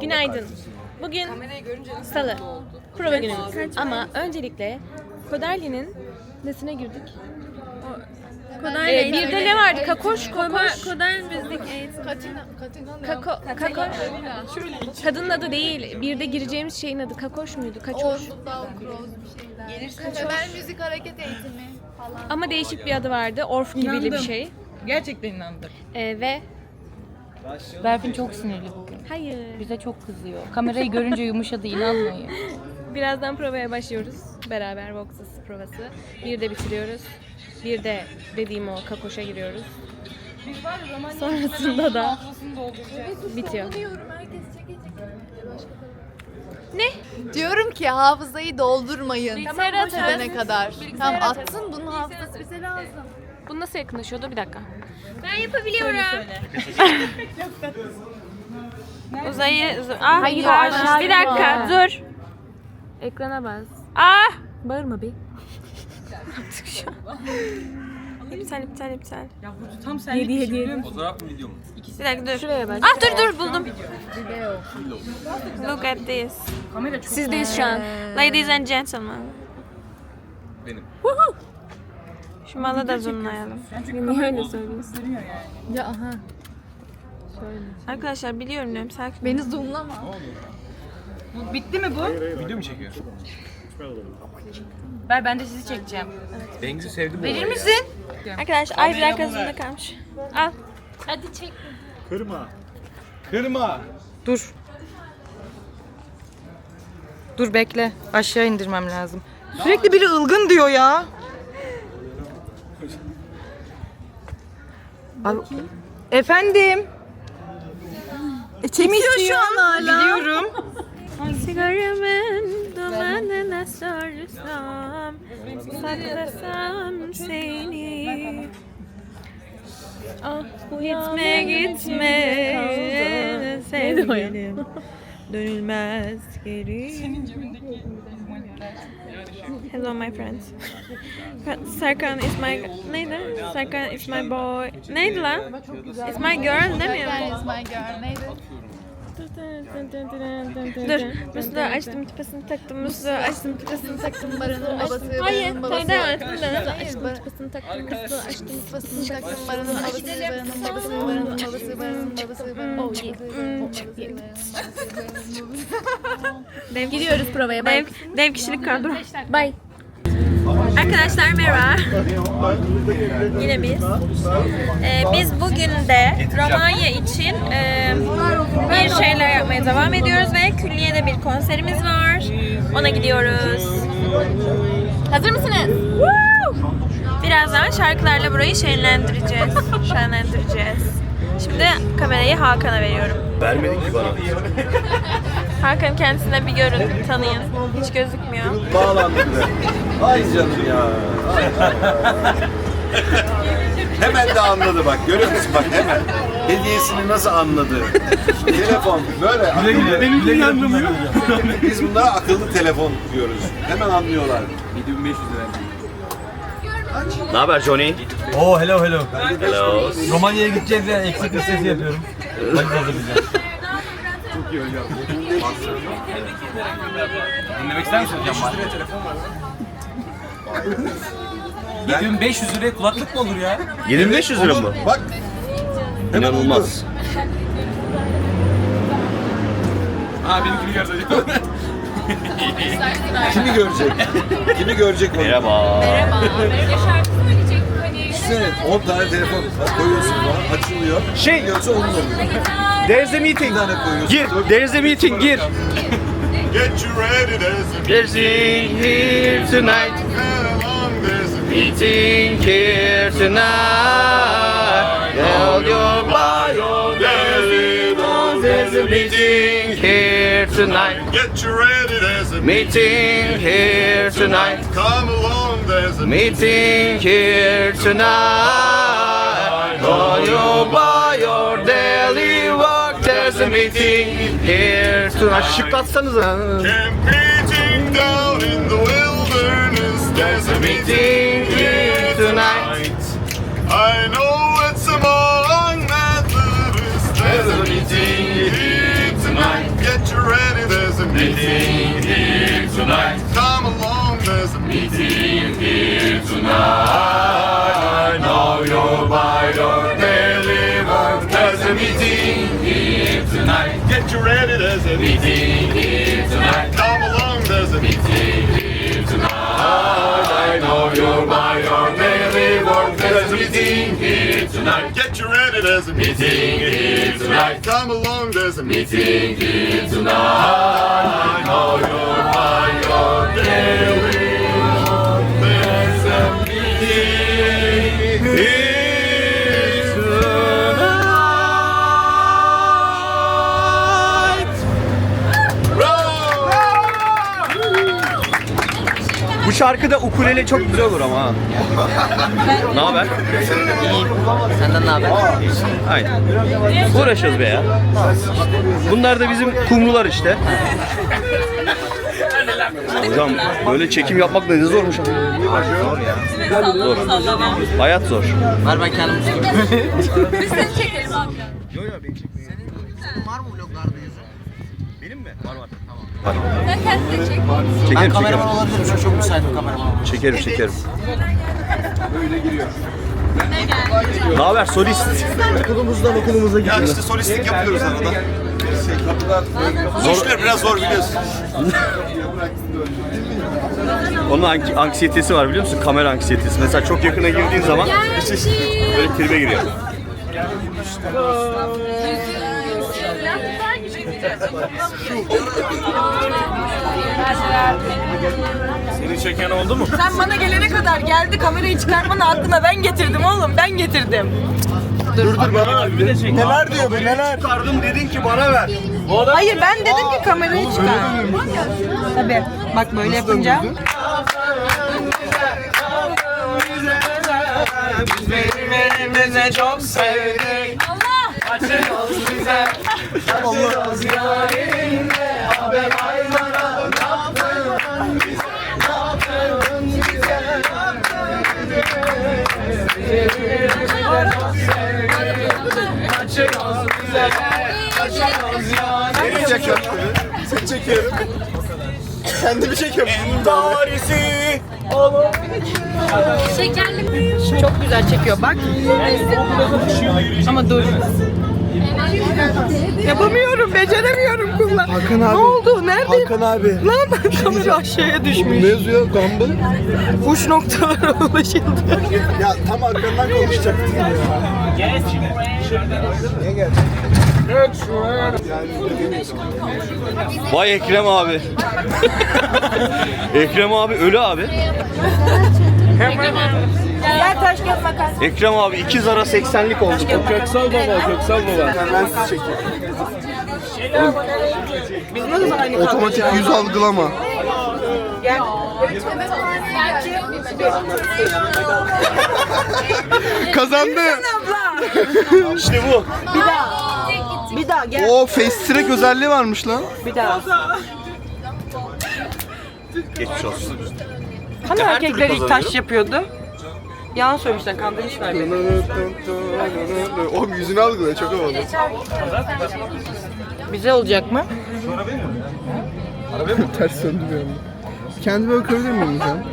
Günaydın. Bugün salı. Prova günümüz. Ama öncelikle Koderli'nin nesine girdik? Koday Ee, bir de ne vardı? Kakoş, kokoş. Koday müzik eğitimi. Kako, kakoş. Kadının adı değil. Bir de gireceğimiz şeyin adı kakoş muydu? Kaçoş. Kadar müzik hareket eğitimi falan. Ama değişik bir adı vardı. Orf gibi bir şey. Gerçekten inandım. Ee, ve Berfin çok sinirli bugün. hayır. Bize çok kızıyor. Kamerayı görünce yumuşadı inanmayın. Birazdan provaya başlıyoruz. Beraber Voxes provası. Bir de bitiriyoruz. Bir de dediğim o kakoşa giriyoruz. Sonrasında da bitiyor. Ne? Diyorum ki hafızayı doldurmayın. Bilgisayara Gidene kadar. Tamam atsın bunun hafızası bize lazım. Bu nasıl yakınlaşıyordu? Bir dakika. Ben yapabiliyorum. Uzayı... Ah, Hayır aşağı. Bir dakika dur. Ekrana bas. Ah! Bağırma bir. Yaptık şu an. iptal iptal iptal. Ya bu tam senlik bir şey biliyor musun? Fotoğraf mı video mu? Bir dakika dur. Şuraya bak. Ah dur dur buldum. Look at this. Kamera çok Sizdeyiz şu an. Ladies and gentlemen. Benim. Şu malı da zoomlayalım. Niye öyle söylüyorsun? Ya aha. Arkadaşlar biliyorum diyorum sakin. Beni zoomlama. Bitti mi bu? Video mu çekiyor? Ver ben de sizi çekeceğim. Bengü'yü sevdim. Verir misin? Arkadaşlar ay bir zoom'da kalmış. Al. Hadi çek. Kırma. Dur. Dur bekle. Aşağı indirmem lazım. Sürekli biri ılgın diyor ya. Abi, efendim. E, çekiyor şu an hala. Biliyorum. Sigaramın dumanına sorsam Saklasam seni. Ah, Gitme gitme. sevgilim. Dönülmez geri Hello my friends Serkan is my Neydi? Serkan is my boy Neydi lan? Is my girl demiyor mu? is my girl. Neydi? Dur Musluğu açtım tıpasını taktım Musluğu açtım tıpasını taktım Baranın babası, Hayır baranın babası. Hayır, Açtım tıpasını taktım kısmı açtım Babasını taktım, baranın babası, baranın babası, baranın babası, baranın babası, baranın Gidiyoruz provaya. dev, dev kişilik kadro Bye. Arkadaşlar merhaba. Yine biz. Ee, biz bugün de Romanya için e, bir şeyler yapmaya devam ediyoruz ve külliyede bir konserimiz var. Ona gidiyoruz. Hazır mısınız? Birazdan şarkılarla burayı şenlendireceğiz. Şenlendireceğiz. Şimdi kamerayı Hakan'a veriyorum. Vermedin ki bana. Hakan kendisine bir görün, tanıyın. Hiç gözükmüyor. Bağlandı bile. Ay canım ya. Ay, hemen de anladı bak. Görüyor musun bak hemen. Hediyesini nasıl anladı. telefon böyle. Güle. Benim anlamıyor. Biz bunlara akıllı telefon diyoruz. Hemen anlıyorlar. 7500 lira. Ne haber Johnny? Oo hello hello. Hello. Romanya'ya gideceğiz ya eksik listesi yapıyorum. Valiz hazırlayacağım. Dinlemek ister misin hocam? 500 liraya telefon var. 7500 liraya kulaklık mı olur ya? 7500 lira mı? Bak İnanılmaz. Ha benimkini görecek. Kimi görecek? Kimi görecek onu? Merhaba. Düşünsene 10 tane telefon koyuyorsun falan açılıyor. Şey- Yoksa onun oluyor. There's a meeting. Gir. There's a meeting. Gir. Get you ready, there's a a here tonight. there's a Meeting here tonight. Hold your belly. There's a meeting here tonight. Get you ready, there's a Meeting here tonight. come along, there's a Meeting here tonight. On your by your daily Completing here tonight. Şıklatsanıza. Completing down in the wilderness. There's a meeting here tonight. I know it's among Methodists. There's a meeting here tonight. Get you ready. There's a meeting here tonight. Come along. There's a meeting here tonight. I know you're by your daily work. There's a meeting here tonight. Get you ready, there's a meeting here tonight. Come along, there's a meeting here tonight. Şarkıda ukulele çok güzel olur ama ha. ne haber? İyiyim. Senden ne haber? Aynen. Uğraşıyoruz be ya. Bunlar da bizim kumrular işte. Hocam böyle çekim yapmak da ne zormuş ama. Zor ya. Zor. Hayat zor. Ver ben kendim Biz seni çekelim abi. Yok yok beni çekmeyin. Senin var mı vloglarda yüzün? Benim mi? Var var. Tamam. Sen kendini çek. Çekerim, ben kameraman olabilirim. Şu an çok müsaitim kameraman. Çekerim çekerim. Ne haber solist? Okulumuzdan okulumuza Ya işte solistlik yapıyoruz arada. Şey, kapılar zor. İşler biraz zor biliyorsun. Onun ank- anksiyetesi var biliyor musun? Kamera anksiyetesi. Mesela çok yakına girdiğin zaman böyle tribe giriyor. Seni çeken oldu mu? Sen bana gelene kadar geldi kamerayı çıkarmanı aklıma ben getirdim oğlum ben getirdim. Neler diyor bu neler? Çıkardım dedin ki bana ver. Hayır ben dedim ki kamerayı çıkar. Tabii bak böyle yapınca. Birbirimize çok sevdik. Allah! Açıyoruz bize. Açıyoruz yarinle. Haber aylara ne yaptın? Bize ne yaptın? Bize ne Açıyoruz bize. Açıyoruz yarinle. Seni çekiyorum. Seni çekiyorum. Kendimi çekiyorum. Tarisi. Çok güzel çekiyor bak. Ama dur. Yapamıyorum, beceremiyorum kullan. Hakan Ne abi. oldu? Nerede? Hakan abi. Lan kamera aşağıya düşmüş. Ne yazıyor? Gumball. Uç noktalara ulaşıldı. Ya tam arkandan konuşacaktın ya. Vay Ekrem abi. Ekrem abi ölü abi. Gel taş kağıt makas. Ekrem abi iki zara 80'lik oldu. Köksal baba, Köksal baba. Ben sizi çekeyim. Biz nasıl aynı kadro? Otomatik yüz algılama. Gel. Kazandı. İşte bu. Bir daha. Bir daha gel. O face track özelliği varmış lan. Bir daha. Geçmiş olsun. Hani Her erkekler ilk taş yapıyordu? Yalan söylemişler, kandırmışlar beni. Oğlum yüzünü algılıyor çok havalı. Bize olacak mı? Ters söndü bir anda. Kendime bakabilir miyim sen?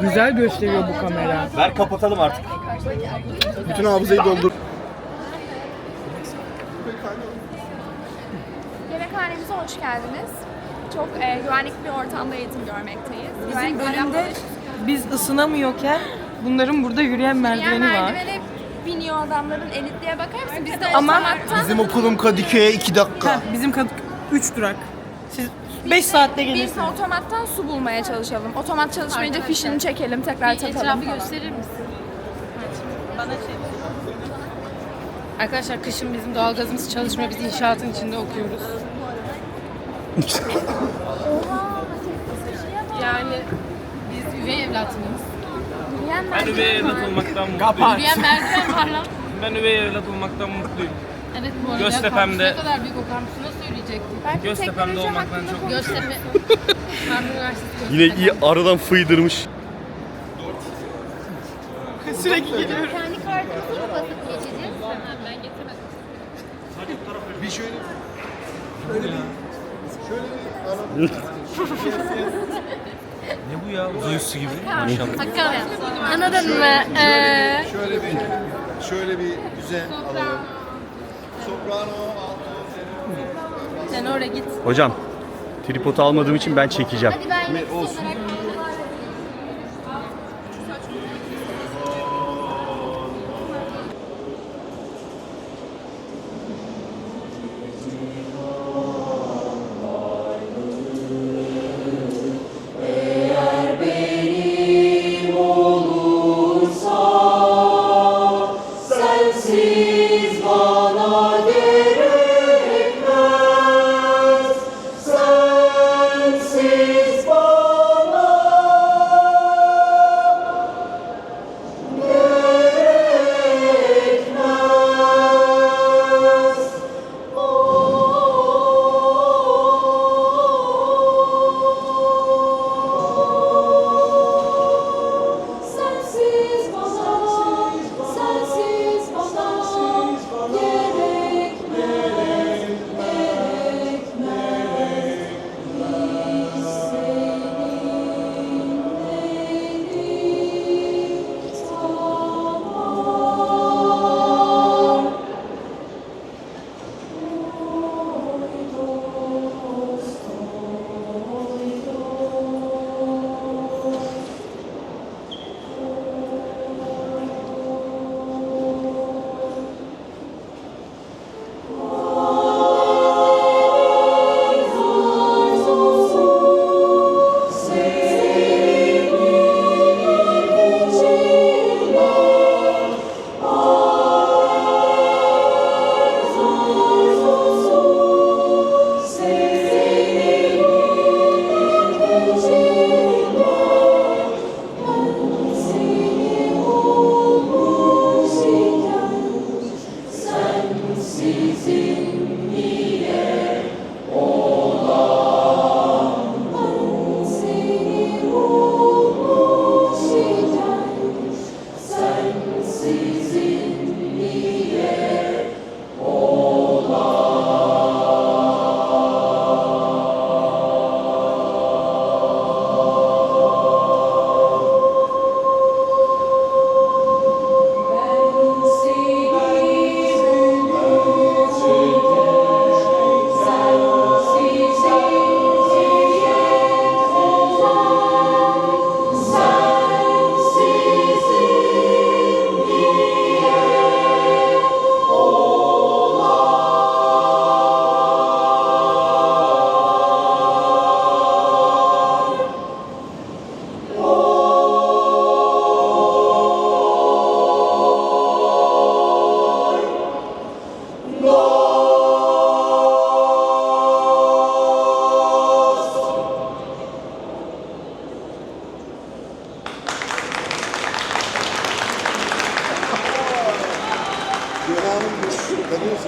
Güzel gösteriyor bu kamera. Ver kapatalım artık. Bütün hafızayı doldur. Hoş geldiniz. Çok e, güvenlikli bir ortamda eğitim görmekteyiz. Bizim Güvenlik bölümde alanları- biz ısınamıyorken bunların burada yürüyen merdiveni var. merdivene biniyor adamların elitliğe bakar mısın? Biz de Ama- Bizim okulum Kadıköy'e 2 dakika. Heh, bizim kadık 3 durak. Siz 5 saatte biz gelirsiniz. de otomattan su bulmaya çalışalım. Otomat çalışmayınca fişini çekelim, tekrar takalım. gösterir misin? Arkadaşlar kışın bizim doğalgazımız çalışmıyor. Biz inşaatın içinde okuyoruz. Yani biz üvey evlat mıyız? Ben üvey evlat olmaktan mutluyum. Yürüyen merdiven var lan. Ben üvey evlat olmaktan mutluyum. Evet bu arada. Göztepe'mde- Ne kadar büyük o kampüsü nasıl yürüyecektim? Göztepe'mde olmaktan çok Göztepe. Üniversitesi Yine iyi aradan fıydırmış. Sürekli geliyorum. Kendi kartımızı mı basıp geçeceğiz? Ben getirmedim. Ne bu ya? Uzay üstü gibi. Maşallah. Hakkari. Anladın mı? Ee, Şöyle bir şöyle bir düzen alalım. Soprano, alto, tenor. Sen oraya git. Hocam tripodu almadığım için ben çekeceğim. Olsun. Sensiz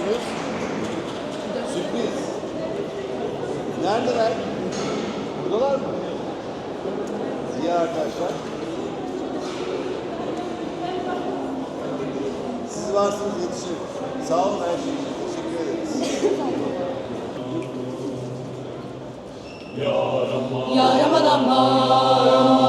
Tanıyorsunuz. Sürpriz. Neredeler? Buradalar mı? İyi arkadaşlar. Siz varsınız yetişin. Sağ olun her şey için. Teşekkür ederiz. Yaraman aman,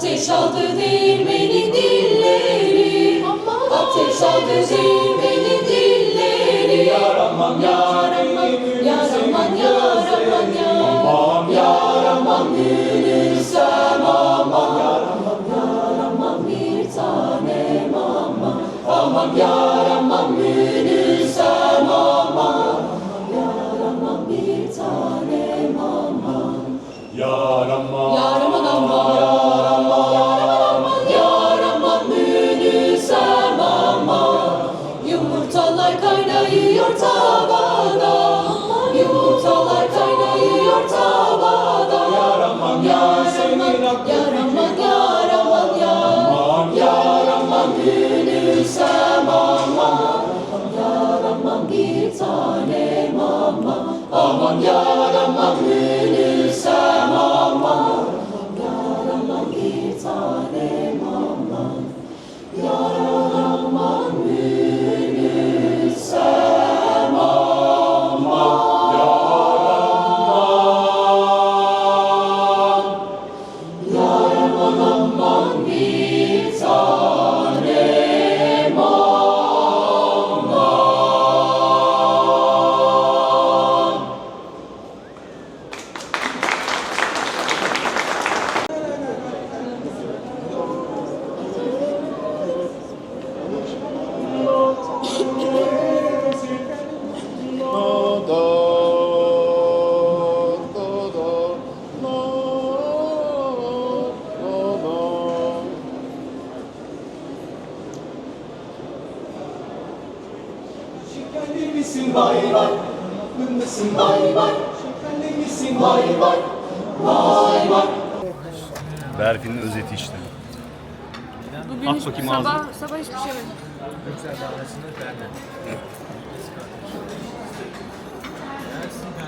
Ateş aldı değirmenin dilleri. Ateş aldı değirmenin dilleri. Yaraman yaraman Yaraman yaraman yaraman Yaraman gülürsem aman Yaraman yaraman bir tanem aman Aman yaraman gülürsem aman Yaraman bir tanem aman Yaraman aman Aman yar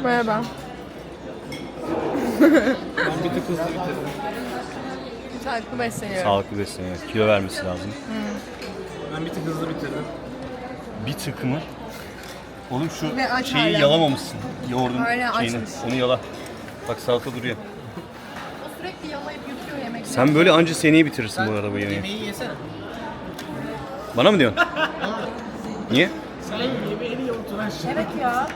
Merhaba. bir tık hızlı bitirdim. Sağlıklı besleniyorum. Sağlıklı besleniyor. Kilo vermesi lazım. Ben bir tık hızlı bitirdim. Bir tık mı? Oğlum şu Ve aç şeyi hala. yalamamışsın. Yoğurdun Hala şeyini. açmış. Onu yala. Bak salata duruyor. O sürekli yalayıp yutuyor yemek. Sen böyle anca seneye bitirirsin bu arada bu yemeği. Yemeği yesene. Bana mı diyorsun? Niye? Sen yemeğini yoğurtulan şey. Evet ya.